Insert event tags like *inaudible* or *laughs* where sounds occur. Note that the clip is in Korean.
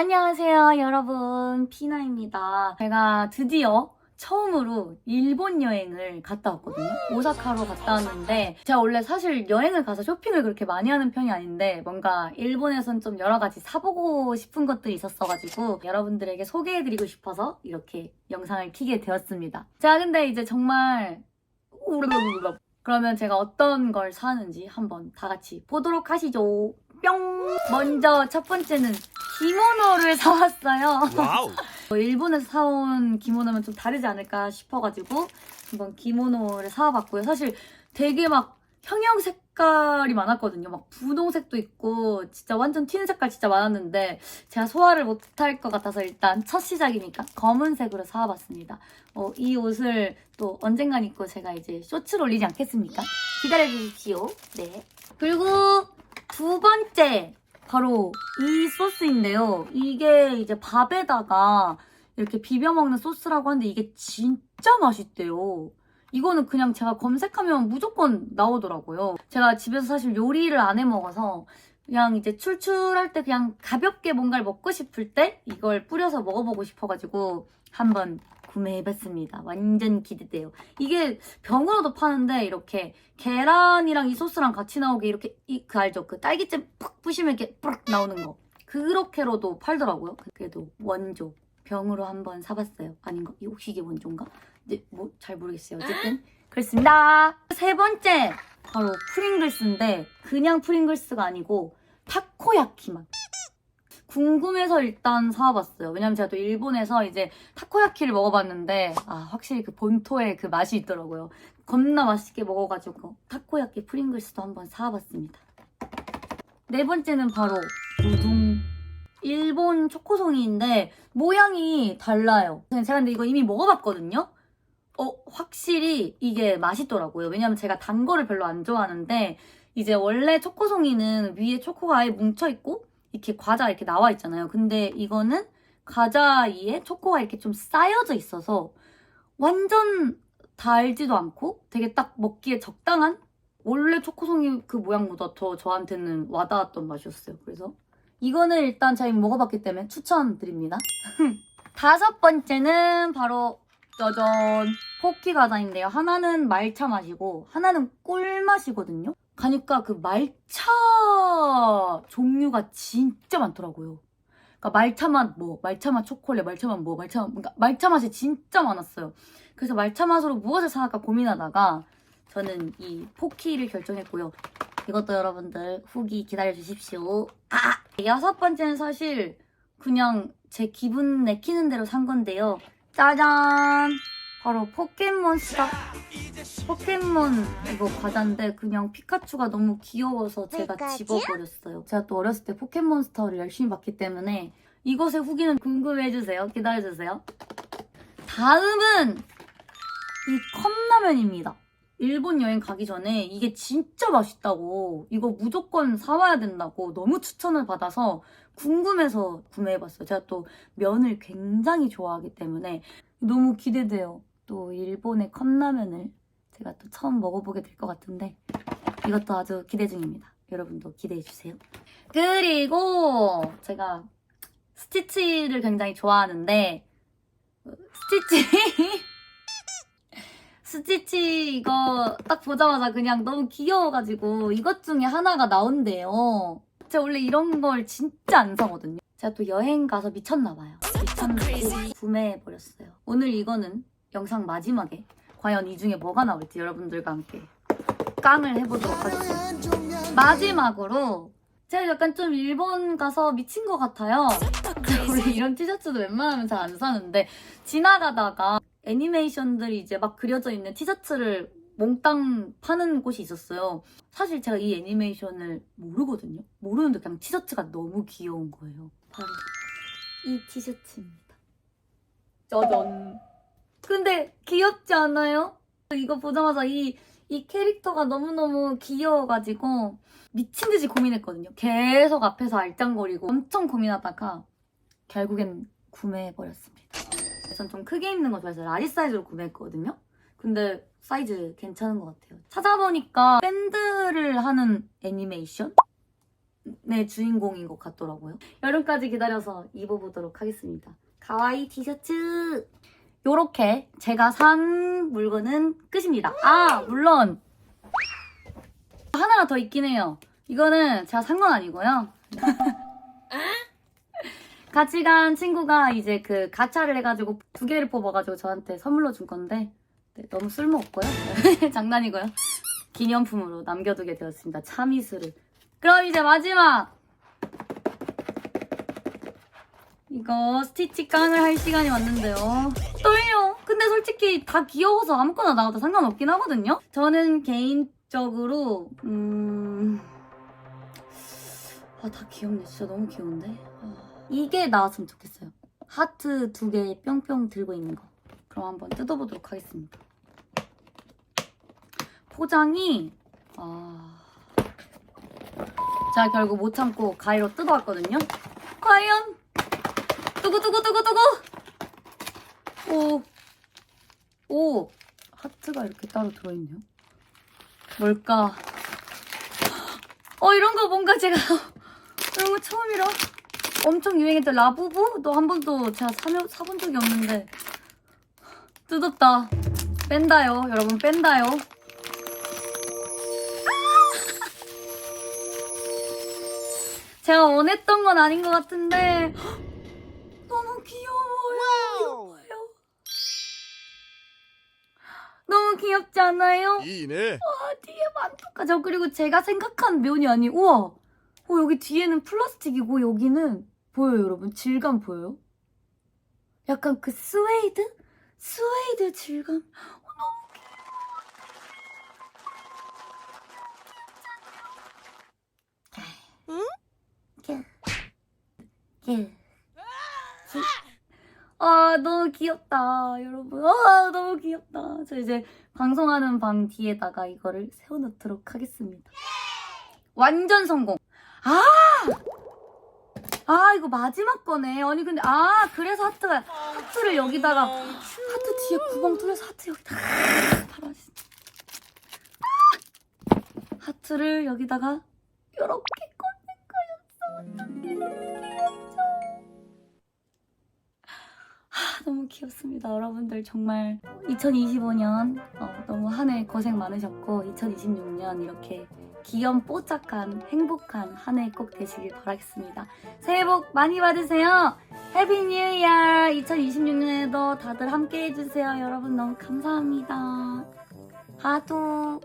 안녕하세요, 여러분. 피나입니다. 제가 드디어 처음으로 일본 여행을 갔다 왔거든요. 오사카로 갔다 왔는데, 제가 원래 사실 여행을 가서 쇼핑을 그렇게 많이 하는 편이 아닌데, 뭔가 일본에선 좀 여러 가지 사보고 싶은 것들이 있었어가지고, 여러분들에게 소개해드리고 싶어서 이렇게 영상을 키게 되었습니다. 자, 근데 이제 정말, 그러면 제가 어떤 걸 사는지 한번 다 같이 보도록 하시죠. 뿅! 먼저 첫 번째는 기모노를 *laughs* 사왔어요. 와우. 뭐 일본에서 사온 기모노면 좀 다르지 않을까 싶어가지고 한번 기모노를 사와봤고요. 사실 되게 막 형형 색깔이 많았거든요. 막 분홍색도 있고 진짜 완전 튀는 색깔 진짜 많았는데 제가 소화를 못할 것 같아서 일단 첫 시작이니까 검은색으로 사와봤습니다. 어, 이 옷을 또 언젠간 입고 제가 이제 쇼츠를 올리지 않겠습니까? 기다려주십시오. 네. 그리고 두 번째 바로 이 소스인데요. 이게 이제 밥에다가 이렇게 비벼 먹는 소스라고 하는데 이게 진짜 맛있대요. 이거는 그냥 제가 검색하면 무조건 나오더라고요. 제가 집에서 사실 요리를 안 해 먹어서 그냥 이제 출출할 때 그냥 가볍게 뭔가를 먹고 싶을 때 이걸 뿌려서 먹어보고 싶어가지고 한번 구매해봤습니다. 완전 기대돼요. 이게 병으로도 파는데 이렇게 계란이랑 이 소스랑 같이 나오게 이렇게 이, 그 알죠? 그 딸기잼 푹 부시면 이렇게 뿌락 나오는 거. 그렇게로도 팔더라고요. 그래도 원조 병으로 한번 사봤어요. 아닌가? 이 혹시 이게 원조인가? 네, 뭐 잘 모르겠어요. 어쨌든 그렇습니다. 세 번째 바로 프링글스인데 그냥 프링글스가 아니고 타코야키 맛. 궁금해서 일단 사와봤어요. 왜냐면 제가 또 일본에서 이제 타코야키를 먹어봤는데 아 확실히 그 본토의 그 맛이 있더라고요. 겁나 맛있게 먹어가지고 타코야키 프링글스도 한번 사와봤습니다. 네 번째는 바로 우동. 일본 초코송이인데 모양이 달라요. 제가 근데 이거 이미 먹어봤거든요. 어 확실히 이게 맛있더라고요. 왜냐면 제가 단 거를 별로 안 좋아하는데 이제 원래 초코송이는 위에 초코가 아예 뭉쳐 있고 이렇게 과자 이렇게 나와 있잖아요. 근데 이거는 과자 위에 초코가 이렇게 좀 쌓여져 있어서 완전 달지도 않고 되게 딱 먹기에 적당한 원래 초코송이 그 모양보다 더 저한테는 와닿았던 맛이었어요. 그래서 이거는 일단 제가 먹어봤기 때문에 추천드립니다. *laughs* 다섯 번째는 바로 짜잔 포키 과자인데요. 하나는 말차 맛이고 하나는 꿀 맛이거든요. 가니까 그 말차 종류가 진짜 많더라고요. 그러니까 말차 맛 뭐, 말차 맛 초콜릿, 말차 맛 뭐, 말차 맛 그러니까 말차 맛이 진짜 많았어요. 그래서 말차 맛으로 무엇을 사갈까 고민하다가 저는 이 포키를 결정했고요. 이것도 여러분들 후기 기다려 주십시오. 아! 여섯 번째는 사실 그냥 제 기분 내키는 대로 산 건데요. 짜잔! 바로 포켓몬스터 포켓몬 이거 과자인데 그냥 피카츄가 너무 귀여워서 제가? 집어버렸어요. 제가 또 어렸을 때 포켓몬스터를 열심히 봤기 때문에 이것의 후기는 궁금해주세요. 기다려주세요. 다음은 이 컵라면입니다. 일본 여행 가기 전에 이게 진짜 맛있다고 이거 무조건 사와야 된다고 너무 추천을 받아서 궁금해서 구매해봤어요. 제가 또 면을 굉장히 좋아하기 때문에 너무 기대돼요. 또 일본의 컵라면을 제가 또 처음 먹어보게 될 것 같은데 이것도 아주 기대 중입니다. 여러분도 기대해 주세요. 그리고 제가 스티치를 굉장히 좋아하는데 어, 스티치 *laughs* 스티치 이거 딱 보자마자 그냥 너무 귀여워가지고 이것 중에 하나가 나온대요. 제가 원래 이런 걸 진짜 안 사거든요. 제가 또 여행 가서 미쳤나봐요. 미쳤나고 구매해버렸어요. 오늘 이거는 영상 마지막에 과연 이 중에 뭐가 나올지 여러분들과 함께 깡을 해보도록 하겠습니다. 마지막으로 제가 약간 좀 일본 가서 미친 것 같아요. *laughs* 원래 이런 티셔츠도 웬만하면 잘 안 사는데 지나가다가 애니메이션들이 이제 막 그려져 있는 티셔츠를 몽땅 파는 곳이 있었어요. 사실 제가 이 애니메이션을 모르거든요. 모르는데 그냥 티셔츠가 너무 귀여운 거예요. 바로 이 티셔츠입니다. 짜잔. 근데 귀엽지 않아요? 이거 보자마자 이, 이 캐릭터가 너무너무 귀여워가지고 미친 듯이 고민했거든요. 계속 앞에서 알짱거리고 엄청 고민하다가 결국엔 구매해버렸습니다. 전 좀 크게 입는 거 좋아해서 라지 사이즈로 구매했거든요. 근데 사이즈 괜찮은 것 같아요. 찾아보니까 밴드를 하는 애니메이션? 주인공인 것 같더라고요. 여름까지 기다려서 입어보도록 하겠습니다. 가와이 티셔츠! 요렇게 제가 산 물건은 끝입니다. 아, 물론 하나가 더 있긴 해요. 이거는 제가 산 건 아니고요. *laughs* 같이 간 친구가 이제 그 가차를 해가지고 두 개를 뽑아가지고 저한테 선물로 준 건데 네, 너무 쓸모없고요. *laughs* 장난이고요. 기념품으로 남겨두게 되었습니다. 참이슬을. 그럼 이제 마지막! 이거 스티치 깡을 할 시간이 왔는데요. 떨려. 근데 솔직히 다 귀여워서 아무거나 나와도 상관없긴 하거든요. 저는 개인적으로 음... 아, 다 귀엽네. 진짜 너무 귀여운데? 아, 이게 나왔으면 좋겠어요. 하트 두 개 뿅뿅 들고 있는 거. 그럼 한번 뜯어보도록 하겠습니다. 포장이 아... 제가 결국 못 참고 가위로 뜯어왔거든요. 과연 두구두구두구두구 오, 오. 하트가 이렇게 따로 들어있네요. 뭘까? 어 이런 거 뭔가 제가 *laughs* 이런 거 처음이라 엄청 유행했던 라부부도 한 번도 제가 사며, 사본 적이 없는데. 뜯었다. 뺀다요. 여러분 뺀다요. *laughs* 제가 원했던 건 아닌 것 같은데 귀여워요. 와우. 귀여워요. 너무 귀엽지 않아요? 이네. 와 뒤에 만두가 저 그리고 제가 생각한 면이 아니 우와. 어 여기 뒤에는 플라스틱이고 여기는 보여요 여러분 질감 보여요? 약간 그 스웨이드? 스웨이드 질감? 너무 귀엽다, 여러분. 아, 너무 귀엽다. 저 이제 방송하는 방 뒤에다가 이거를 세워놓도록 하겠습니다. 완전 성공. 아! 아, 이거 마지막 거네. 아니, 근데, 아, 그래서 하트가, 하트를 여기다가, 하트 뒤에 구멍 뚫려서 하트 여기다, 달아주세요. 하트를 여기다가, 요렇게 귀엽습니다. 여러분들 정말 2025년 어, 너무 한 해 고생 많으셨고 2026년 이렇게 귀염 뽀짝한 행복한 한 해 꼭 되시길 바라겠습니다. 새해 복 많이 받으세요. 해피 뉴 이어 2026년에도 다들 함께 해주세요. 여러분 너무 감사합니다. 하도